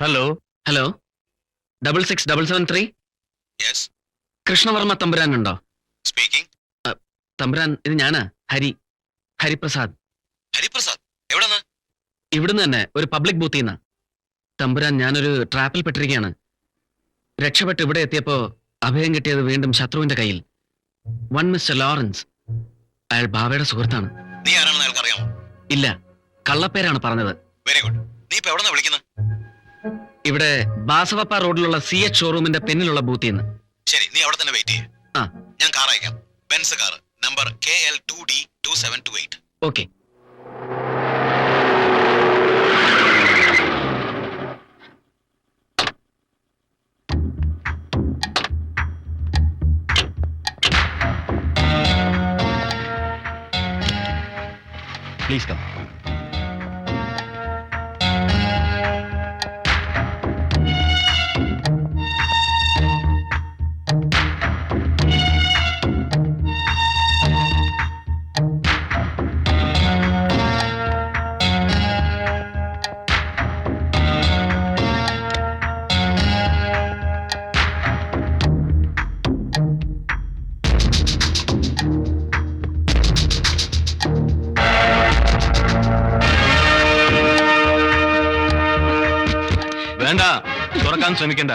Hello hello double six double seven three yes Krishnavarma Thampuran ഉണ്ടോ? Speaking തമ്പുരാൻ ഇത് ഞാനാ ഹരി ഹരിപ്രസാദ്. ഹരിപ്രസാദ്? എവിടെന്ന്? ഇവിടുന്ന് തന്നെ ഒരു പബ്ലിക് ബൂത്തിൽ നിന്ന് തമ്പുരാൻ ഞാനൊരു ട്രാപ്പിൽ പെട്ടിരിക്കുകയാണ് രക്ഷപ്പെട്ട് ഇവിടെ എത്തിയപ്പോ അഭയം കിട്ടിയത് വീണ്ടും ശത്രുവിന്റെ കയ്യിൽ. വൺ മിസ്റ്റർ ലോറൻസ് അയാൾ ബാവയുടെ സുഹൃത്താണ്. നീ ആരാണെന്ന് അയാൾക്ക് അറിയാമോ ഇല്ല കള്ളപ്പേരാണ് പറഞ്ഞത്. വെരി ഗുഡ് നീ ഇപ്പൊ എവിടെന്നാ വിളിക്കുന്നത് ഇവിടെ ബാസവപ്പ റോഡിലുള്ള സി എച്ച് ഷോറൂമിന്റെ പിന്നിലുള്ള ബൂത്തിൽ നിന്ന് ശരി നീ അവിടെ തന്നെ വെയിറ്റ് ചെയ്യേ. ആ. ഞാൻ കാർ അയക്കാം. Benz car number K L two D two seven two eight okay please come തുറക്കാൻ ശ്രമിക്കണ്ട.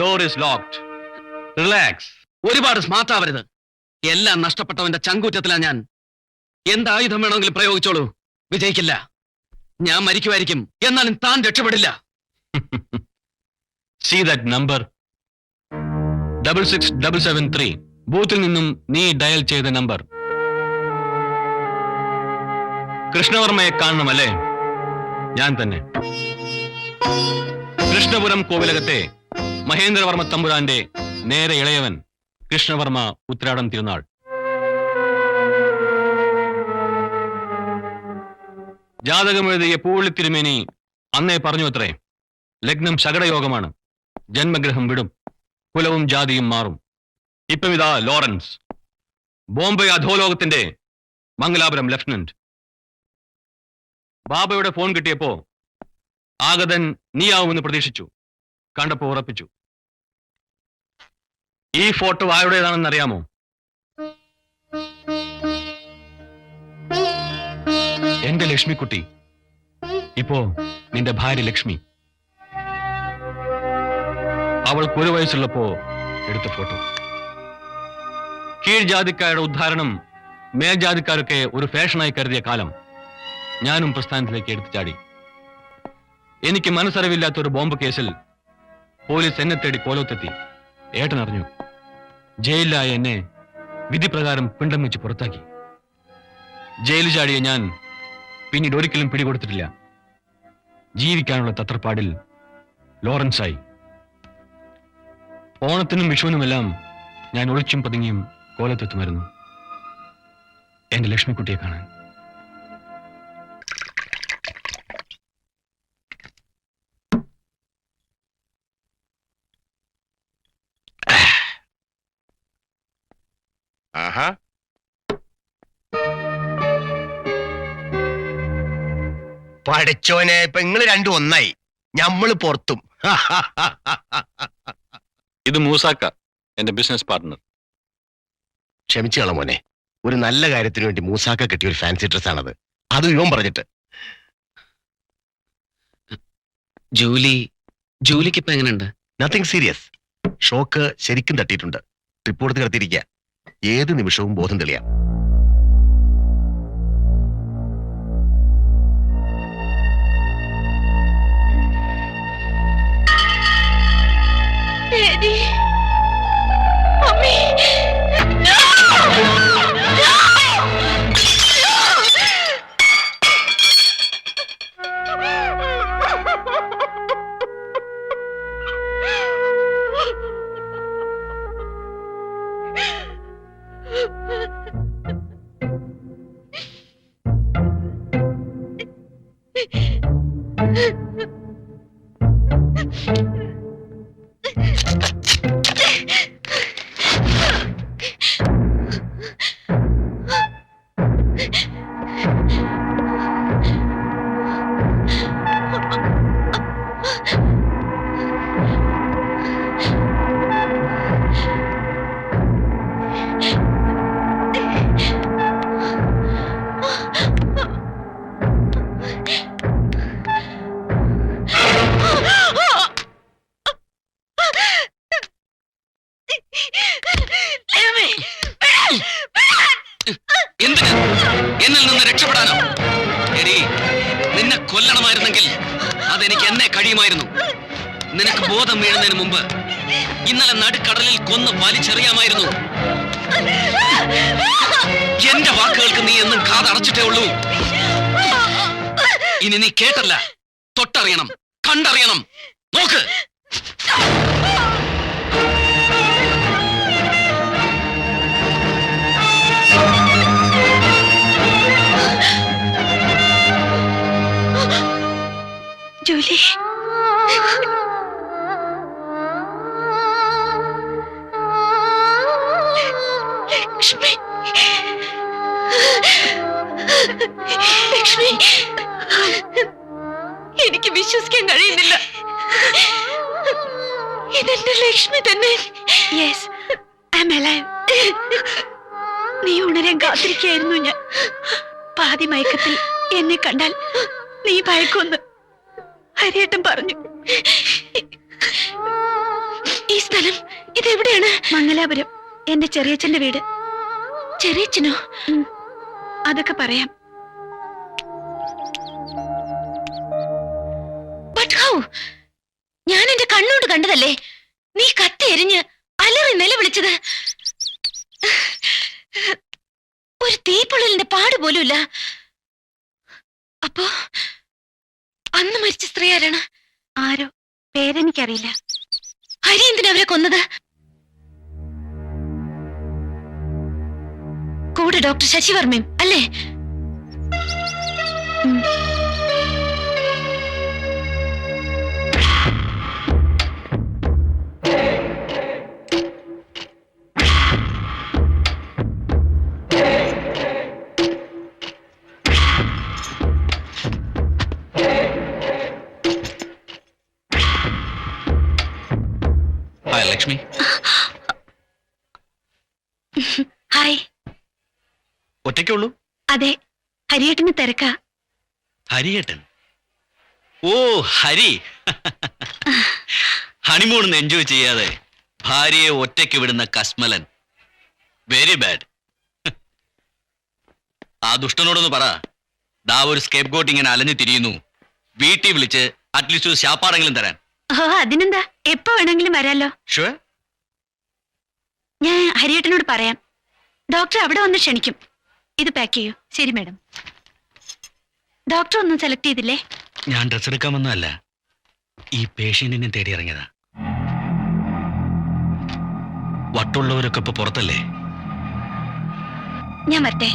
ഡോർ ഇസ് ലോക്ഡ് റിലാക്സ് ഒരുപാട് സ്മാർട്ട് ആവരുത്. എല്ലാം നഷ്ടപ്പെട്ടവന്റെ ചങ്കൂറ്റത്തിലാ ഞാൻ. എന്തായുധം വേണമെങ്കിലും പ്രയോഗിച്ചോളൂ. വിജയിക്കില്ല. ഞാൻ മരിക്കുമായിരിക്കും. എന്നാലും താൻ രക്ഷപ്പെടില്ല. See that number double six double seven three ബൂത്തിൽ നിന്നും നീ ഡയൽ ചെയ്ത നമ്പർ കൃഷ്ണവർമ്മയെ കാണണമല്ലേ? ഞാൻ തന്നെ. കൃഷ്ണപുരം കോവിലകത്തെ മഹേന്ദ്രവർമ്മ തമ്പുരാന്റെ നേരെ ഇളയവൻ കൃഷ്ണവർമ്മ ഉത്രാടം തിരുനാൾ. ജാതകമെഴുതിയ പൂവള്ളി തിരുമേനി അന്നേ പറഞ്ഞു അത്രേ ലഗ്നം ശകടയോഗമാണ് ജന്മഗ്രഹം വിടും കുലവും ജാതിയും മാറും. ഇപ്പം ഇതാ ലോറൻസ് ബോംബെ അധോലോകത്തിന്റെ മംഗലാപുരം ലഫ്റ്റനന്റ്. ബാബയുടെ ഫോൺ കിട്ടിയപ്പോ ആഗതൻ നീയാവുമെന്ന് പ്രതീക്ഷിച്ചു. കണ്ടപ്പോ ഉറപ്പിച്ചു. ഈ ഫോട്ടോ ആരുടേതാണെന്ന് അറിയാമോ? എന്റെ ലക്ഷ്മിക്കുട്ടി. ഇപ്പോ നിന്റെ ഭാര്യ ലക്ഷ്മി. അവൾക്ക് ഒരു വയസ്സുള്ളപ്പോ എടുത്ത ഫോട്ടോ. കീഴ്ജാതിക്കാരുടെ ഉദ്ധാരണം മേൽജാതിക്കാരൊക്കെ ഒരു ഫാഷനായി കരുതിയ കാലം ഞാനും പ്രസ്ഥാനത്തിലേക്ക് എടുത്തു ചാടി എനിക്ക് മനസ്സറിവില്ലാത്ത ഒരു ബോംബ് കേസിൽ പോലീസ് എന്നെ തേടി കോലോത്തെത്തി. ഏട്ടൻ അറിഞ്ഞു. ജയിലിലായ എന്നെ വിധിപ്രകാരം പിണ്ടം വെച്ച് പുറത്താക്കി. ജയിലിൽ ചാടിയ ഞാൻ പിന്നീട് ഒരിക്കലും പിടികൊടുത്തിട്ടില്ല. ജീവിക്കാനുള്ള തത്രപ്പാടിൽ ലോറൻസായി. ഓണത്തിനും വിഷുവിനുമെല്ലാം ഞാൻ ഒളിച്ചും പതുങ്ങിയും കോലത്തെത്തുമായിരുന്നു. എന്റെ ലക്ഷ്മിക്കുട്ടിയെ കാണാൻ. പഠിച്ചോനെ ഇപ്പൊ നിങ്ങൾ രണ്ടും ഒന്നായി. ഞമ്മൾ പുറത്തും. ഇത് മൂസാക്ക എന്റെ ബിസിനസ് പാർട്ട്ണർ ക്ഷമിച്ചോളാം മോനെ. ഒരു നല്ല കാര്യത്തിന് വേണ്ടി മൂസാക്ക കിട്ടിയ ഒരു ഫാൻസി ഡ്രസ് ആണത്. അത് ഇവൻ പറഞ്ഞിട്ട്. ജൂലി ജൂലിക്ക് ഇപ്പൊ എങ്ങനെയുണ്ട്? നത്തിങ് സീരിയസ് ഷോക്ക് ശരിക്കും തട്ടിയിട്ടുണ്ട്. ട്രിപ്പ് കൊടുത്ത് കിടത്തിയിരിക്കുക ഏത് നിമിഷവും ബോധം തെളിയാം. Ha ha ha! ബോധം വീഴുന്നതിന് മുമ്പ് ഇന്നലെ നടുക്കടലിൽ കൊന്ന് വലിച്ചെറിയാമായിരുന്നു. എന്റെ വാക്കുകൾക്ക് നീ എന്നും കാതടച്ചിട്ടേ ഉള്ളൂ. ഇനി നീ കേട്ടല്ല. തൊട്ടറിയണം. കണ്ടറിയണം. നോക്ക്. ജൂലി. വിശ്വസിക്കാൻ കഴിയുന്നില്ല. ഇതെന്റെ ലക്ഷ്മി തന്നെ. യെസ് ഐ അലൈവ് നീ ഉണരാൻ കാത്തിരിക്കായിരുന്നു ഞാൻ. പാതി മയക്കത്തിൽ എന്നെ കണ്ടാൽ നീ ഭയക്കൊന്ന് ഹരിയേട്ടൻ പറഞ്ഞു. ഈ സ്ഥലം ഇതെവിടെയാണ്? മംഗലാപുരം എന്റെ ചെറിയച്ഛന്റെ വീട്. ചെറിയച്ഛനോ? അതൊക്കെ പറയാം. ഞാൻ എന്റെ കണ്ണോട് കണ്ടതല്ലേ? നീ കത്തി എരിഞ്ഞ് അലറി നിലവിളിച്ചത്. ഒരു തീപ്പൊള്ളലിന്റെ പാട് പോലുമില്ല. അപ്പോ അന്ന് മരിച്ച സ്ത്രീ ആരാണ്? ആരോ? പേരെനിക്കറിയില്ല. ഹരി എന്തിനാ അവരെ കൊന്നത്? കൂടെ ഡോക്ടർ ശശിവർമ്മയും അല്ലേ? ഒറ്റയ്ക്കുള്ളൂ? അതെ ഹരിയേട്ടന് തിരക്കാ. ഹരിയേട്ടൻ? ഓ ഹരി. ഹണിമൂൺ എൻജോയ് ചെയ്യാതെ ഭാര്യയെ ഒറ്റയ്ക്ക് വിടുന്ന കസ്മലൻ. വെരി ബാഡ് ആ ദുഷ്ടനോടൊന്ന് പറ. ദാ ഒരു സ്കേപ്പ് ഗോട്ട് ഇങ്ങനെ അലഞ്ഞു തിരിയുന്നു. വീട്ടിൽ വിളിച്ച് അറ്റ്ലീസ്റ്റ് ഒരു ശാപ്പാടെങ്കിലും തരാൻ. ഓ അതിനെന്താ? എപ്പോ വേണമെങ്കിലും വരാലോ? ഞാൻ ഹരിയേട്ടനോട് പറയാം. ഡോക്ടർ അവിടെ വന്ന് ക്ഷണിക്കും. ഇത് പാക്ക് ചെയ്യൂ. ശരി മാഡം ഡോക്ടർ ഒന്നും സെലക്ട് ചെയ്തില്ലേ? ഞാൻ ഡ്രസ് എടുക്കാൻ വന്നതല്ല. ഈ പേഷ്യന്റിനെ തേടി ഇറങ്ങിയതാ. വട്ടുള്ളവരൊക്കെ ഇപ്പൊ പുറത്തല്ലേ? ഞാൻ വരട്ടെ.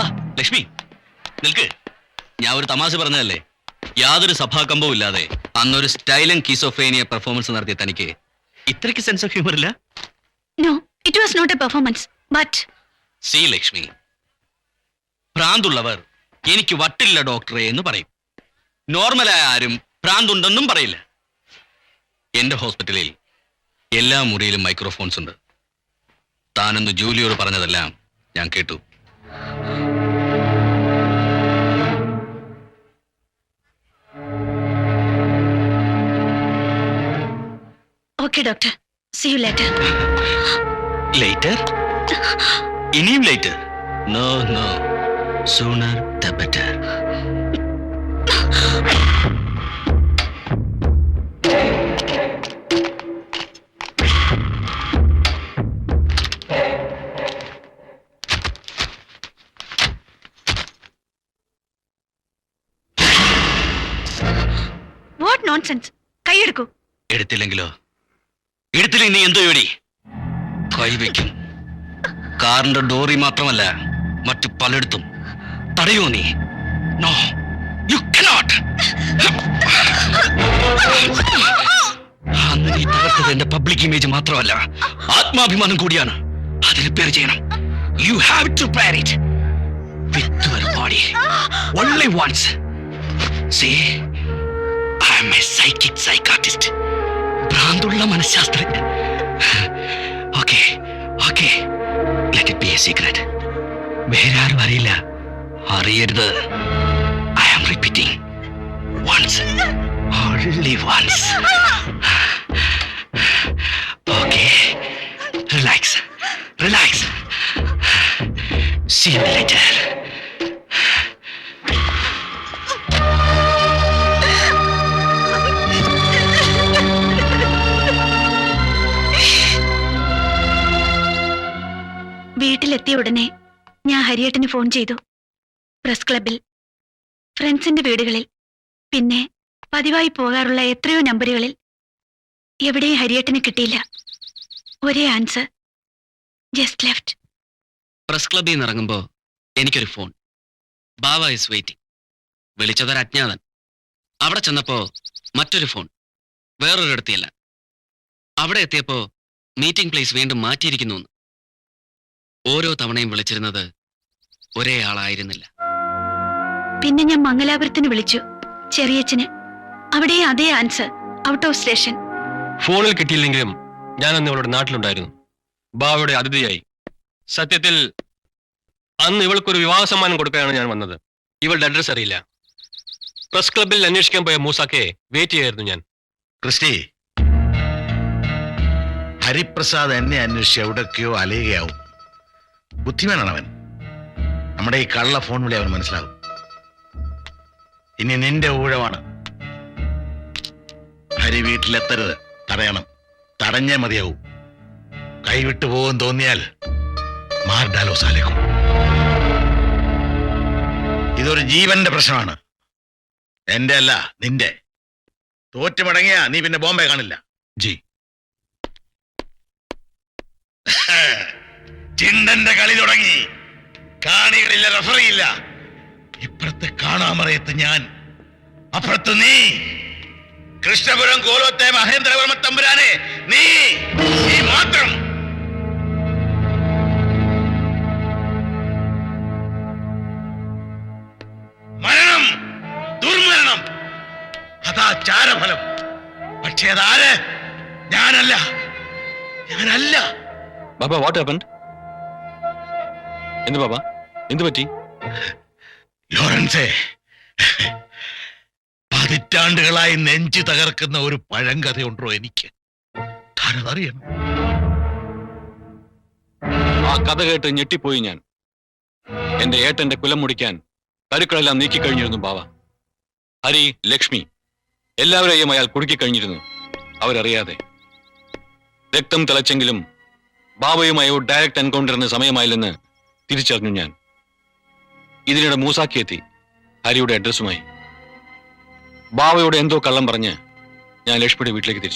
ആ ലക്ഷ്മി നിൽക്ക്. ഞാൻ ഒരു തമാശ പറഞ്ഞതല്ലേ? യാതൊരു സഭാകമ്പവും ഇല്ലാതെ അന്നൊരു സ്റ്റൈലൻ കീസോഫേനിയ പെർഫോമൻസ് നടത്തിയ തനിക്ക് ഇത്രയ്ക്ക് സെൻസ് ഓഫ് ഹ്യൂമർ ഇല്ല? No it was not a performance but see Lakshmi ഭ്രാന്തുള്ളവർ എനിക്ക് വട്ടില്ല ഡോക്ടറെ എന്ന് പറയും. നോർമലായ ആരും ഭ്രാന്തുണ്ടെന്നും പറയില്ല. എന്റെ ഹോസ്പിറ്റലിൽ എല്ലാ മുറിയിലും മൈക്രോഫോൺസ് ഉണ്ട്. താനെന്ന് ജൂലിയോട് പറഞ്ഞതെല്ലാം ഞാൻ കേട്ടു. Okay doctor. See you later later ഇനിയും later no no sooner the better what nonsense കൈയെടുക്കൂ എടുത്തില്ലെങ്കിലോ എടുത്തില്ലെങ്കിൽ നീ എന്തോ ഇവിടെ കൈവയ്ക്കും കാറിന്റെ ഡോറി മാത്രമല്ല മറ്റു പലയിടത്തും തടയോ നീ. നോ യു കനോട്ട് എന്റെ പബ്ലിക് ഇമേജ് മാത്രമല്ല ആത്മാഭിമാനം കൂടിയാണ്. അത് റിപ്പയർ ചെയ്യണം. You have to repair it with your body only once say I am a psychic psychiatrist ഭ്രാന്തുള്ള മനഃശാസ്ത്രജ്ഞൻ okay okay let it be a secret വേറെ ആരും അറിയില്ല. അറിയരുത്. I am repeating once only once okay relax relax see later വീട്ടിലെത്തിയ ഉടനെ ഞാൻ ഹരിയേട്ടന് phone ചെയ്തു. Press ക്ലബിൽ ഫ്രണ്ട്സിന്റെ വീടുകളിൽ പിന്നെ പതിവായി പോകാറുള്ള എത്രയോ നമ്പറുകളിൽ. എവിടെയും ഹരിയേട്ടന് കിട്ടിയില്ല. ഒരേ ആൻസർ ജസ്റ്റ് ലെഫ്റ്റ് പ്രസ് ക്ലബിൽ നിന്ന് ഇറങ്ങുമ്പോ എനിക്കൊരു ഫോൺ. ബാവ ഇസ് വെയിറ്റിംഗ് വിളിച്ചതൊരു അജ്ഞാതൻ. അവിടെ ചെന്നപ്പോ മറ്റൊരു ഫോൺ. വേറൊരിടത്തിയല്ല അവിടെ എത്തിയപ്പോ മീറ്റിംഗ് പ്ലേസ് വീണ്ടും മാറ്റിയിരിക്കുന്നു ഓരോ തവണയും വിളിച്ചിരുന്നത് ഒരേ ആളായിരുന്നില്ല. പിന്നെ ഞാൻ മംഗലാപുരത്തിന് വിളിച്ചു. ചെറിയച്ഛന്. അവിടെ അതേ ആൻസർ ഔട്ട് ഓഫ് സ്റ്റേഷൻ ഫോണിൽ കിട്ടിയില്ലെങ്കിലും ഞാൻ അന്ന് ഇവളുടെ നാട്ടിലുണ്ടായിരുന്നു. ബാവയുടെ അതിഥിയായി. സത്യത്തിൽ അന്ന് ഇവൾക്കൊരു വിവാഹ സമ്മാനം കൊടുക്കാനാണ് ഞാൻ വന്നത്. ഇവളുടെ അഡ്രസ് അറിയില്ല. പ്രസ് ക്ലബിൽ അന്വേഷിക്കാൻ പോയ മൂസാക്കെ വെയിറ്റ് ചെയ്യായിരുന്നു ഞാൻ. ക്രിസ്റ്റി ഹരിപ്രസാദ് എന്നെ അന്വേഷിച്ച് എവിടെയൊക്കെയോ അലയുകയാവും. ബുദ്ധിമാനാണ് അവൻ നമ്മുടെ ഈ കള്ള ഫോൺ വിളി അവൻ മനസ്സിലാകും. ഇനി നിന്റെ ഊഴമാണ്. ഹരി വീട്ടിലെത്തരുത്. തടയണം. തടഞ്ഞേ മതിയാവൂ. കൈവിട്ടു പോകും തോന്നിയാൽ മാർഡാലോ സാലേക്കും ഇതൊരു ജീവന്റെ പ്രശ്നമാണ്. എന്റെ അല്ല നിന്റെ. തോറ്റു മടങ്ങിയാ നീ പിന്നെ ബോംബെ കാണില്ല. ജി. ചിണ്ടന്റെ കളി തുടങ്ങി. കാണികളില്ല റഫറിയില്ല. ഇപ്പുറത്തെ കാണാമറയത്ത് ഞാൻ. അപ്പുറത്ത് നീ. കൃഷ്ണപുരം കോലോത്തെ മഹേന്ദ്രവർമ്മ തമ്പുരാനെ നീ നീ മാത്രം. മരണം ദുർമരണം. അതാ ചാരഫലം. പക്ഷേ അതാര്? ഞാനല്ല. ഞാനല്ല. ബാബ വാട്ട് ഹപ്പൻ എന്ത് ബാബ? എന്ത് പറ്റി? ലോറൻസേ പതിറ്റാണ്ടുകളായി നെഞ്ചു തകർക്കുന്ന ഒരു പഴങ്കഥയുണ്ടോ എനിക്ക്? താനതറിയണം. ആ കഥ കേട്ട് ഞെട്ടിപ്പോയി ഞാൻ. എന്റെ ഏട്ടന്റെ കുലം മുടിക്കാൻ കരുക്കളെല്ലാം നീക്കിക്കഴിഞ്ഞിരുന്നു ബാവ. ഹരി ലക്ഷ്മി എല്ലാവരെയും അയാൾ കുടുക്കിക്കഴിഞ്ഞിരുന്നു. അവരറിയാതെ. രക്തം തിളച്ചെങ്കിലും ബാബയുമായി ഡയറക്റ്റ് എൻകൗണ്ടറിന് സമയമായില്ലെന്ന് തിരിച്ചറിഞ്ഞു ഞാൻ. ഇതിനിടെ മൂസാക്കി എത്തി. ഹരിയുടെ അഡ്രസ്സുമായി ബാവയോട് എന്തോ കള്ളം പറഞ്ഞ് ഞാൻ ലക്ഷ്മിയുടെ വീട്ടിലേക്ക് തിരിച്ചു.